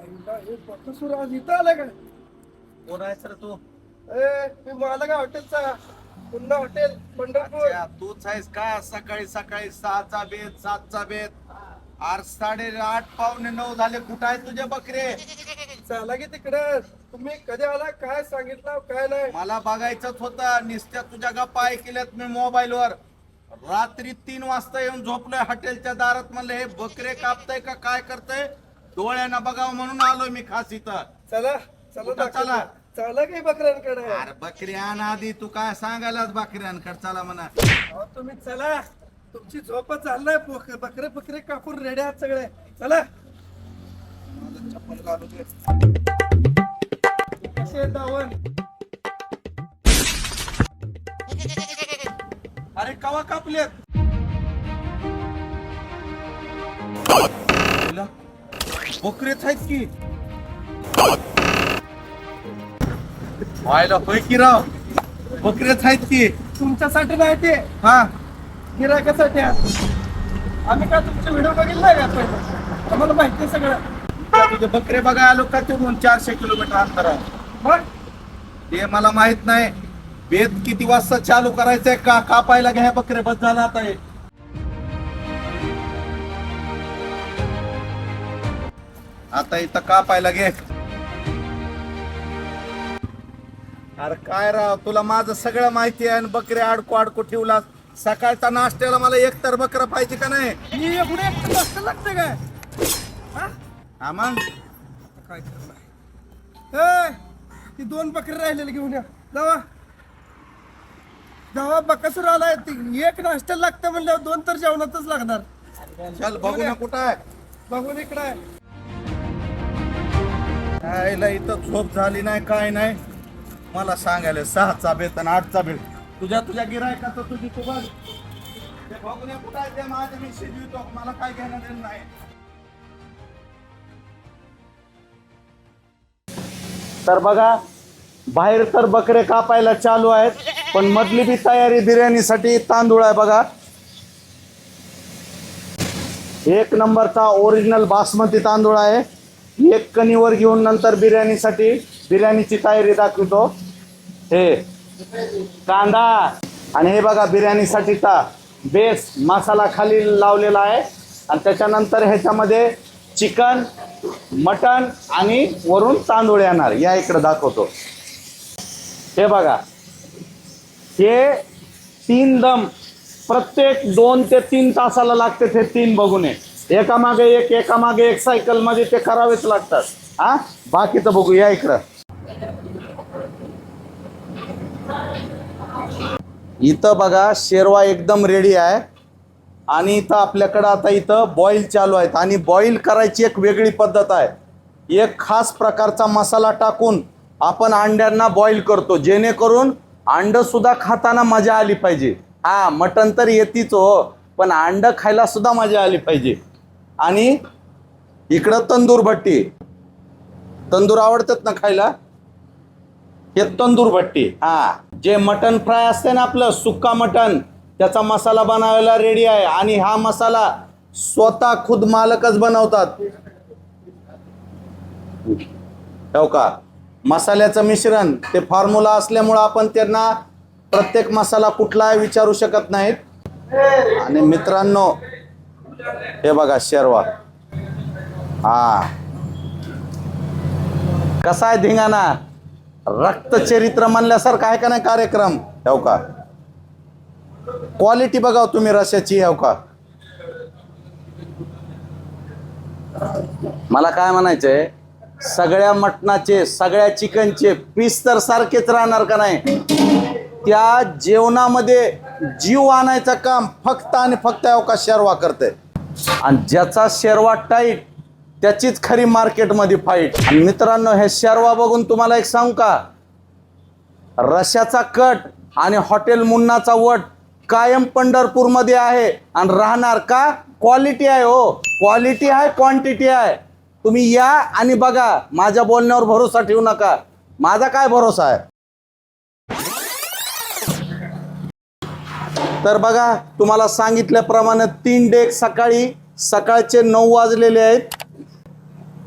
आज इथं आला काय कोण आहे सर तू? ए मी मालक हॉटेलचा पुन्हा हॉटेल पंढरपूर. अच्छा, तूच आहेस का? सकाळी सकाळी सहाचा बेत सातचा बेत. आठ साडे आठ पावणे नऊ झाले. कुठं आहे तुझे बकरे? चला की तिकडं. तुम्ही कधी आला? काय सांगितलं? काय नाही? मला बघायचंच होतं. निस्त्या तुझ्या गप्पा ऐकल्यात मी मोबाईल वर रात्री तीन वाजता येऊन झोपलोय हॉटेलच्या दारात म्हणलं हे बकरे कापताय का? काय करताय? डोळ्यानं बघावं म्हणून आलोय मी खास इथं. चला चला कुठं. चला? चला की बकऱ्यांकडे. अरे बकरी आण आधी तू काय सांगायलाच बकऱ्यांकड? चला म्हणा. अहो, तुम्ही चला. तुमची झोप चाललाय बक- बकरे बकरे कापून रेडे आहात सगळे. चला. चप्पल घालू दे. कसे आहेत दावण? अरे कवा कापलेत? बकरेच आहेत की? व्हायला होय की राव बकरेच आहेत की? तुमच्यासाठी नाही ते. हा. गिरायकासाठी आहे. आम्ही काय तुमचे व्हिडिओ बघितलाय का पहिलं आम्हाला माहिती आहे सगळं. तुझे बकरे बघा आलो का तिथून चारशे किलोमीटर अंतर आहे मग? ते मला माहीत नाही. बेत किती वाजता चालू करायचंय? का कापायला घ्या बकरे? बस झाला आता हे. आता इथं कापायला घे. अरे काय राव तुला माझं सगळं माहिती आहे आणि बकरे अडकू अडकू ठेवला. सकाळचा नाश्त्याला मला एक तर बकरं पाहिजे का नाही? मी एकटं लागते काय? हा? हा मग. काय करणार ए, ती दोन बकरी राहिलेली घेऊन या. जावा. जावा बकासूर आलाय ती एक नाश्ता लागतं म्हणल्यावर दोन तर जेवणातच लागणार. चल बघू ना कुठं आहे. बघून इकडे आहे. इथं झोप झाली नाही काय नाही. मला सांगायला सहाचा बेत आणि आठचा बेत. तुझ्या तुझ्या गिरायकाचं तुझी तू बघ. ते बघून ये कुठं आहे ते माझ्या मी शिजवितो मला काय घेणं देणं नाही. तर बघा बाहेर तर बकरे कापायला चालू आहेत. पण मधली बी तयारी बिर्याणीसाठी तांदूळ आहे बघा. एक नंबरचा ओरिजिनल बासमती तांदूळ आहे. एक कणीवर घेऊन नंतर बिर्याणीसाठी बिर्याणीची तयारी दाखवतो. हे कांदा. आणि हे बघा बिर्याणीसाठीचा बेस मसाला खाली लावलेला आहे. आणि त्याच्यानंतर ह्याच्यामध्ये चिकन मटन आणि वरून तांदूळ येणार. या इकडे दाखवतो. हे बघा. हे तीन दम प्रत्येक दोन ते तीन तासाला लागते ते तीन बघूने. एकामागे एक एकामागे एक सायकलमध्ये ते करावेच लागतात. हा? बाकीचं बघू या इकडं. इथं बघा शेरवा एकदम रेडी आहे. आणि इथं आपल्याकडं आता इथं बॉईल चालू आहेत. आणि बॉईल करायची एक वेगळी पद्धत आहे. एक खास प्रकारचा मसाला टाकून आपण अंड्यांना बॉईल करतो. जेणेकरून अंड सुद्धा खाताना मजा आली पाहिजे. हा मटण तर येतीच हो पण अंड खायला सुद्धा मजा आली पाहिजे. आणि इकडं तंदूर भट्टी. तंदूर आवडतात ना खायला? हे तंदूर भट्टी. हा जे मटन फ्राय असते ना आपलं सुक्का मटन त्याचा मसाला बनवायला रेडी आहे. आणि हा मसाला स्वतः खुद मालकच बनवतात. हो का? मसाल्याचं मिश्रण ते फॉर्म्युला असल्यामुळं आपण त्यांना प्रत्येक मसाला कुठला विचारू शकत नाहीत. आणि मित्रांनो हे बघा शेरवा. हा. कसा आहे धिंगाणा? रक्तचरित्र म्हणल्यासारखं आहे का नाही कार्यक्रम? हो का? क्वालिटी बघाव तुम्ही रशाची हो का? मला काय म्हणायचंय? सगळ्या मटणाचे सगळ्या चिकनचे पीस तर सारखेच राहणार का नाही? त्या जेवणामध्ये जीव आणायचं काम फक्त आणि फक्त अवका शेरवा करते? आणि ज्याचा शेरवा टाईट त्याचीच खरी मार्केटमध्ये फाईट आणि मित्रांनो हे शेरवा बघून तुम्हाला एक सांगू का? रशाचा कट आणि हॉटेल मुन्नाचा वट कायम पंढरपूरमध्ये आहे आणि राहणार का? क्वालिटी आहे हो. क्वालिटी आहे क्वांटिटी आहे. तुम्ही या आणि बघा माझ्या बोलण्यावर भरोसा ठेवू नका. माझा काय भरोसा आहे? तर बघा तुम्हाला सांगितल्याप्रमाणे तीन डेक सकाळी सकाळचे नऊ वाजलेले आहेत.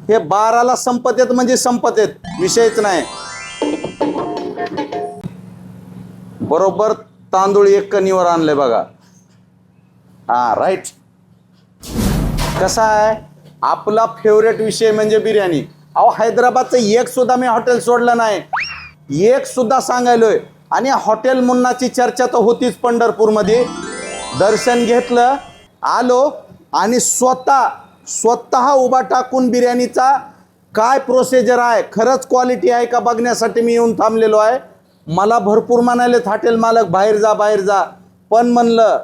हे बाराला संपत येत म्हणजे संपत येत विषयच नाही. बरोबर तांदूळ एक कणीवर आणले बघा. हा राईट कसा आहे? आपला फेवरेट विषय म्हणजे बिर्याणी. अहो हैदराबादचं एक सुद्धा मी हॉटेल सोडलं नाही. एक सुद्धा सांगायलोय. आणि हॉटेल मुन्नाची चर्चा तर होतीच पंढरपूरमध्ये. दर्शन घेतलं आलो आणि स्वतः स्वतः उभा टाकून बिर्याणीचा काय प्रोसिजर आहे? खरंच क्वालिटी आहे का बघण्यासाठी मी येऊन थांबलेलो आहे. मला भरपूर म्हणाले हॉटेल मालक बाहेर जा बाहेर जा. पण म्हणलं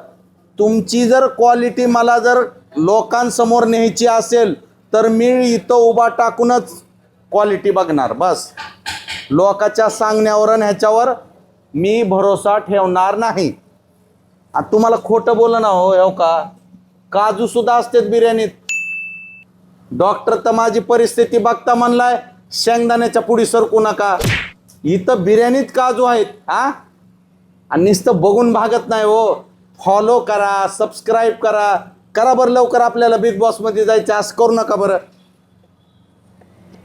तुमची जर क्वालिटी मला जर लोकांसमोर न्यायची असेल तर मी इथं उभा टाकूनच क्वालिटी बघणार बस. लोकाच्या सांगण्यावर ह्याच्यावर मी भरोसा ठेवणार नाही. आणि तुम्हाला खोटं बोल ना हो हो का? काजू सुद्धा असतात बिर्याणीत. डॉक्टर तर माझी परिस्थिती बघता म्हणलाय शेंगदाण्याच्या पुढी सरकू नका. इथं बिर्याणीत काजू आहेत हा आणि नुसतं बघून भागत नाही हो. फॉलो करा सबस्क्राईब करा. करा बरं लवकर आपल्याला बिग बॉसमध्ये जायचं असं करू नका बरं.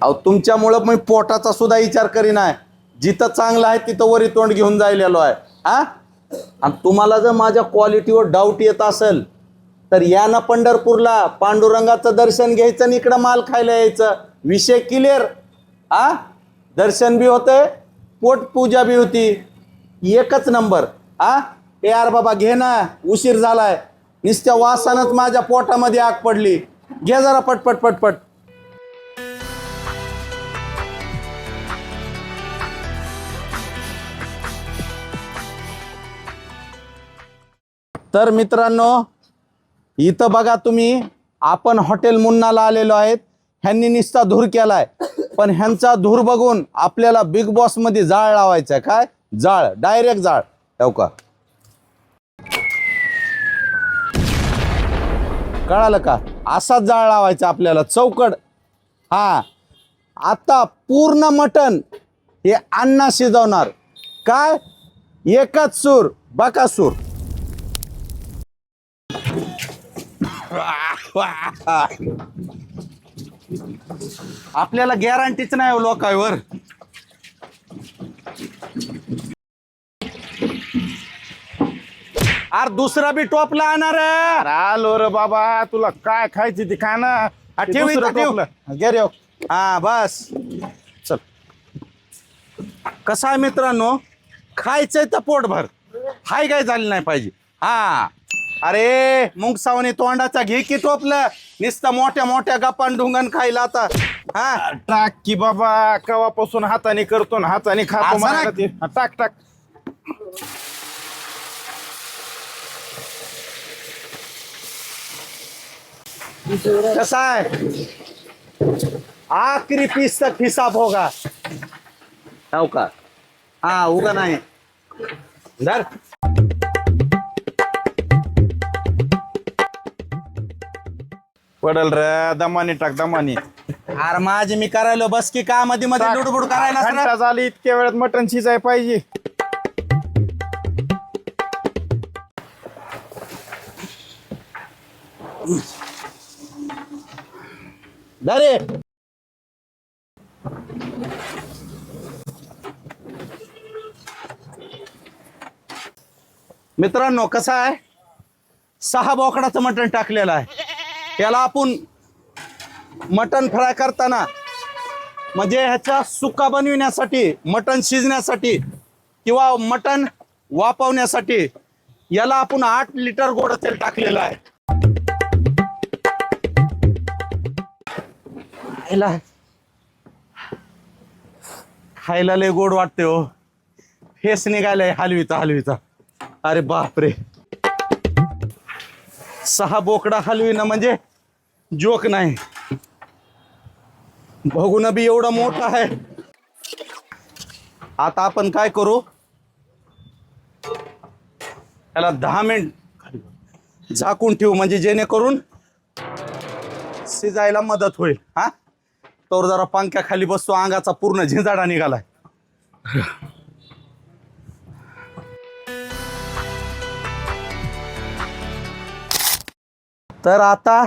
अहो तुमच्यामुळं मी पोटाचा सुद्धा विचार करीना जिथं चांगलं आहे तिथं वरी तोंड घेऊन जायलेलो आहे. हा आणि तुम्हाला जर माझ्या क्वालिटीवर डाऊट येत असेल तर या ना पंढरपूरला पांडुरंगाचं दर्शन घ्यायचं आणि इकडं माल खायला यायचं. विषय क्लिअर हा दर्शन बी होतंय पोटपूजा बी होती. एकच नंबर. हा ए यार बाबा घे ना उशीर झालाय. नुसत्या वासानंच माझ्या पोटामध्ये आग पडली. घे जरा पटपट पटपट तर मित्रांनो इथं बघा तुम्ही आपण हॉटेल मुन्नाला आलेलो आहेत. ह्यांनी निस्ता धूर केलाय. पण ह्यांचा धूर बघून आपल्याला बिग बॉसमध्ये जाळ लावायचा काय? जाळ. डायरेक्ट जाळ. ठेव का? कळालं का? असाच जाळ लावायचा आपल्याला चौकड. हा. आता पूर्ण मटण हे अन्ना शिजवणार. काय? एकच सूर बकासूर आपल्याला गॅरंटीच नाही हो लोकांवर. अरे दुसरा बी टोपला आणणार. अरे आलो रे बाबा तुला काय खायची ती खा ना हा, ते ठेव दुसरं इथं, ठेव. टोपलं. घे रे हो. हा बस चल कसं आहे मित्रांनो खायचंय तर पोटभर हाय काय झाली नाही पाहिजे हा अरे मुंग सावनी तोंडाचा घे की टोपलं नुसतं मोठ्या मोठ्या गप्पान ढुंगण खायला आता हा टाक की बाबा कवापासून हाताने करतो ना हाताने खातो असं. ते. हा, टाक टाक कसा आहे? आखरी पीस तक हिसाब होगा. हो का? हा उगा नाही. धर. पडल रे दमानी टाक दमानी. अरे माझी मी करायलो बस की का मध्ये मध्ये. लुडबुड करायला घंटा झाली इतक्या वेळात मटण शिजाय पाहिजे. धरे मित्रांनो कसा आहे? सहा बोकडाचं मटण टाकलेलं आहे. त्याला आपण मटण फ्राय करताना म्हणजे ह्याच्या सुका बनविण्यासाठी मटण शिजण्यासाठी किंवा मटण वापवण्यासाठी याला आपण आठ लिटर गोड तेल टाकलेलं आहे. खायला. खायला लय गोड वाटते हो. फेस निघालाय हलवीचा हलवीचा. अरे बापरे. सहा बोकडा हलवीनं म्हणजे जोक नाही. बघून बी एवढं मोठा आहे. आता आपण काय करू? त्याला दहा मिनिट झाकून ठेवू म्हणजे जेणेकरून शिजायला मदत होईल. हा? तर जरा पंख्या खाली बसतो अंगाचा पूर्ण झिंजाडा निघालाय. तर आता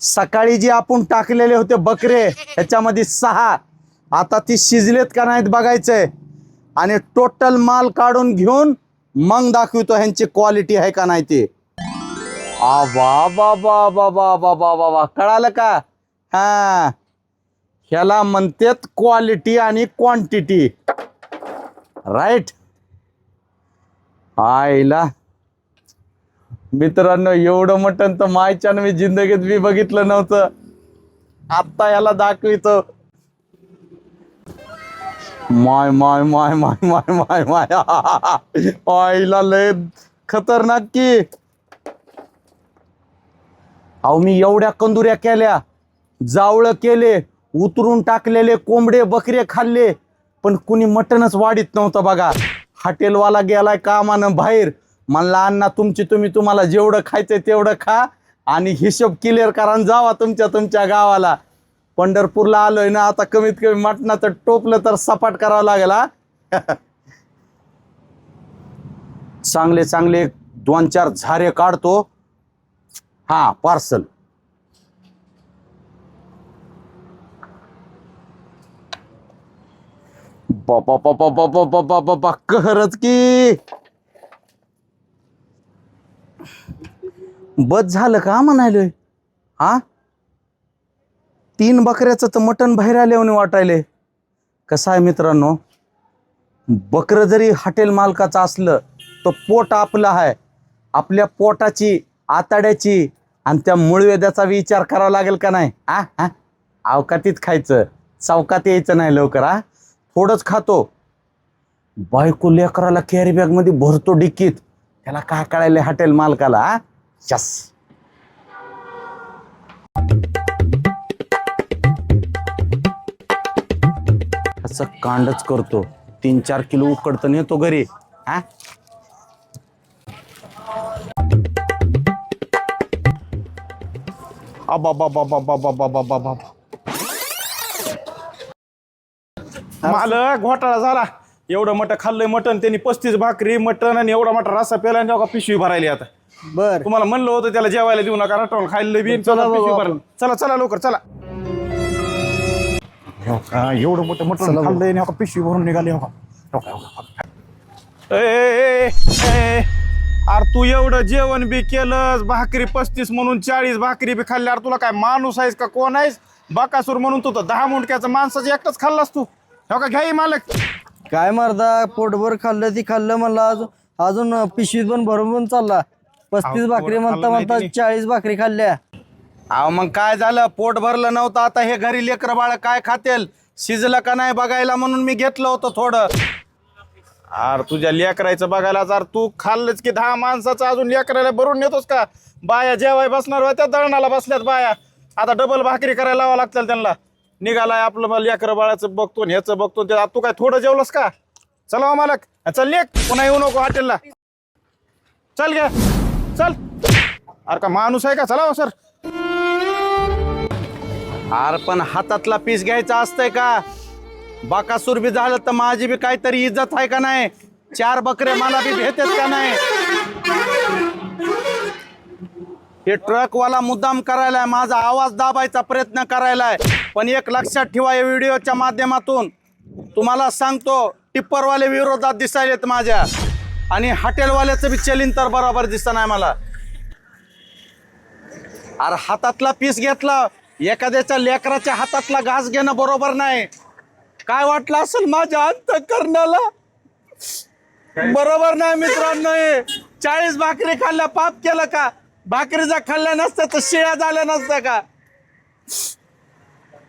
सकाळी जे आपण टाकलेले होते बकरे ह्याच्यामध्ये सहा. आता ती शिजलेत का नाहीत बघायचंय. आणि टोटल माल काढून घेऊन मग दाखवतो ह्यांची क्वालिटी आहे का नाही ते. आ वा बा बा बा बा बा बा बा बा कळालं का? हा. ह्याला म्हणतात क्वालिटी आणि क्वांटिटी राईट आईला. मित्रांनो एवढं मटण तर मायच्यानं मी जिंदगीत मी बघितलं नव्हतं. आत्ता याला दाखवितो. माय माय माय माय माय माय माय. आईला लय खतरनाक की. अहो मी एवढ्या कंदुऱ्या केल्या. जावळं केले उतरून टाकलेले कोंबडे बकरे खाल्ले पण कुणी मटणच वाढीत नव्हतं बघा. हॉटेलवाला गेलाय कामानं बाहेर. म्हणला अण्णा तुमची तुम्ही तुम्हाला जेवढं खायचं तेवढं खा आणि हिशोब क्लिअर करा जावा तुमच्या तुमच्या गावाला. पंढरपूरला आलोय ना आता कमीत कमी मटणाचं टोपलं तर सपाट करावं लागेल हा. चांगले चांगले दोन चार झारे काढतो. हा पार्सल बाबा बाबा बाबा बाबा बाबा कहरच की. बस झालं का म्हणायलोय? हा? तीन बकऱ्याचं तर मटण बाहेर आल्याने वाटायले. कसं आहे मित्रांनो? बकरं जरी हॉटेल मालकाचं असलं तर पोट आपलं आहे. आपल्या पोटाची आताड्याची आणि त्या मुळवेद्याचा विचार करावा लागेल का नाही? आ हा अवकातीत खायचं. चौकात यायचं नाही लवकर हा थोडंच खातो. बायको लेकराला कॅरी बॅगमध्ये भरतो डिक्कीत. त्याला काय कळायला हॉटेल मालकाला चस असं कांडच करतो. तीन चार किलो उकडत नेतो घरी हा? अबा बाबा बाबा बाबा बाबा बाबा मालक घोटाळा झाला. एवढं मटण खाल्लंय मटण त्यांनी पस्तीस भाकरी मटण आणि एवढा मोठा रस्सा पेला आणि तेव्हा पिशवी भरायली आता. बर. तुम्हाला म्हणलं होतं त्याला जेवायला देऊ नका रटवलं खाल्लं बी चला पिशवी चला चला लवकर चला. एवढं मोठं मटण खाल्लंय आणि पिशवी भरून निघाली. ए, ए, ए, ए, अरे तू एवढं जेवण बी केलंस भाकरी पस्तीस म्हणून चाळीस भाकरी बी खाल्ल्यावर तुला काय माणूस आहेस का कोण आहेस? बाकासूर म्हणून तू तर दहा मुंडक्याचं माणसाचं एकटाच खाल्लास तू. हो का? घ्याई मालक. काय मारदा पोटभर खाल्लं ती खाल्लं म्हणलं अजून अजून पिशवीत पण भरून पण चालला. पस्तीस अहो, भाकरी पोरं म्हणता खाल्लं म्हणता. चाळीस भाकरी खाल्ल्या. अहो मग काय झालं? पोट भरलं नव्हतं. आता हे घरी लेकर बाळ काय खातेल? शिजलं का नाही बघायला म्हणून मी घेतलं होतं थोडं. अरे तुझ्या लेकरायचं बघायला जर तू खाल्लंच की दहा माणसाचं अजून लेकरायला भरून नेतोस का? बाया जेवाय बसणार होत्या दळणाला बसल्यात बाया. आता डबल भाकरी करायला लावा लागतील त्यांना. निघालाय आपलं मला लेकरं बाळाचं बघतो आणि ह्याचं बघतो ते तू काय थोडं जेवलंस का? चला हो मालक. चल लेख पुन्हा येऊ नको हॉटेलला. चल घ्या चल. अरे का माणूस आहे का? चला हो सर. अर पण हातातला पीस घ्यायचा असतंय का? बाकासूर बी झालं तर माझी बी काहीतरी इज्जत आहे का नाही? चार बकरे मला बी भेटत का नाही? हे ट्रकवाला मुद्दाम करायलाय माझा आवाज दाबायचा प्रयत्न करायलाय. पण एक लक्षात ठेवा या व्हिडिओच्या माध्यमातून. तुम्हाला सांगतो टिप्परवाले विरोधात दिसायलेत माझ्या. आणि हॉटेलवाल्याचं बी चलिन तर बरोबर दिसत नाही मला. अरे हातातला पीस घेतला एखाद्याच्या लेकराच्या हातातला घास घेणं बरोबर नाही. काय वाटलं असेल माझ्या अंतकरणाला? बरोबर नाही मित्रांनो हे. चाळीस भाकरी खाल्ल्या पाप केलं का? भाकरी जर खाल्ल्या नसत्या तर शिळ्या झाल्या नसत्या का?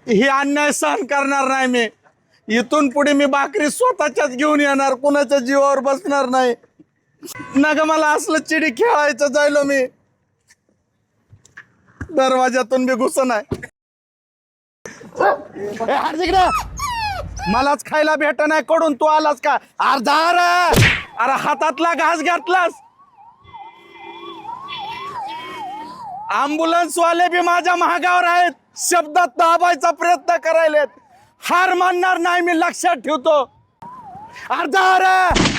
ही अन्याय सहन करणार नाही मी. इथून पुढे मी भाकरी स्वतःच्याच घेऊन येणार कुणाच्या जीवावर बसणार नाही. नग मला असलं चिडी खेळायचं जायलो मी. दरवाज्यातून बी घुस नाही मलाच खायला भेट नाही कडून तू आलास का? अर्धा अरे अरे हातातला घास घातलास. अँब्युलन्स वाले बी माझ्या महागावर आहेत. शब्दात दाबायचा प्रयत्न करायलेत. हार मानणार नाही मी लक्षात ठेवतो. अर्धा अरे